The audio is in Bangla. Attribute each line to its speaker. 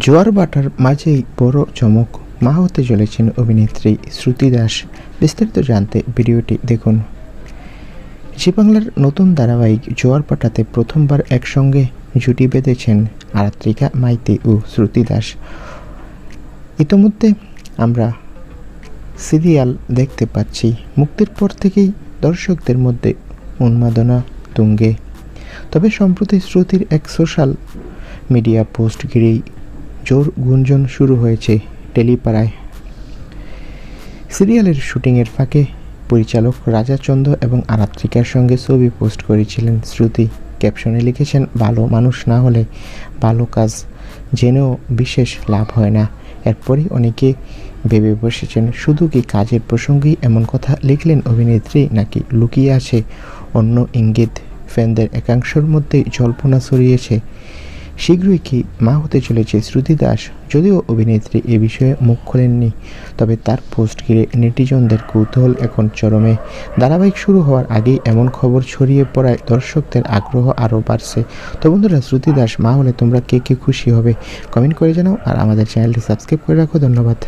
Speaker 1: জোয়ার বাটার মাঝেই বড় চমক মা হতে চলেছেন অভিনেত্রী শ্রুতি দাস। বিস্তারিত জানতে ভিডিওটি দেখুন। জি বাংলার নতুন ধারাবাহিক জোয়ার পাটাতে প্রথমবার একসঙ্গে জুটি বেঁধেছেন আরাত্রিকা মাইতি ও শ্রুতি দাস। ইতোমধ্যে আমরা সিরিয়াল দেখতে পাচ্ছি। মুক্তির পর থেকেই দর্শকদের মধ্যে উন্মাদনা তুঙ্গে। তবে সম্প্রতি শ্রুতির এক সোশ্যাল মিডিয়া পোস্ট ঘিরেই জোর গুঞ্জন শুরু হয়েছে টেলিপাড়ায়। সিরিয়ালের শুটিংয়ের ফাঁকে পরিচালক রাজা চন্দ এবং আরাত্রিকার সঙ্গে ছবি পোস্ট করেছিলেন শ্রুতি। ক্যাপশনে লিখেছেন, ভালো মানুষ না হলে ভালো কাজ জেনেও বিশেষ লাভ হয় না। এরপরই অনেকে ভেবে বসেছেন, শুধু কি কাজের প্রসঙ্গেই এমন কথা লিখলেন অভিনেত্রী নাকি লুকিয়ে আছে অন্য ইঙ্গিত? ফ্যানদের একাংশের মধ্যেই জল্পনা ছড়িয়েছে শীঘ্রই কি মা হতে চলেছে শ্রুতি দাস? যদিও অভিনেত্রী এ বিষয়ে মুখ খোলেননি, তবে তার পোস্ট ঘিরে নেটিজনদের কৌতূহল এখন চরমে। ধারাবাহিক শুরু হওয়ার আগেই এমন খবর ছড়িয়ে পড়ায় দর্শকদের আগ্রহ আরও বাড়ছে। তো বন্ধুরা, শ্রুতি দাস, মা হলে তোমরা কে কে খুশি হবে? কমেন্ট করে জানাও আর আমাদের চ্যানেলটি সাবস্ক্রাইব করে রাখো। ধন্যবাদ।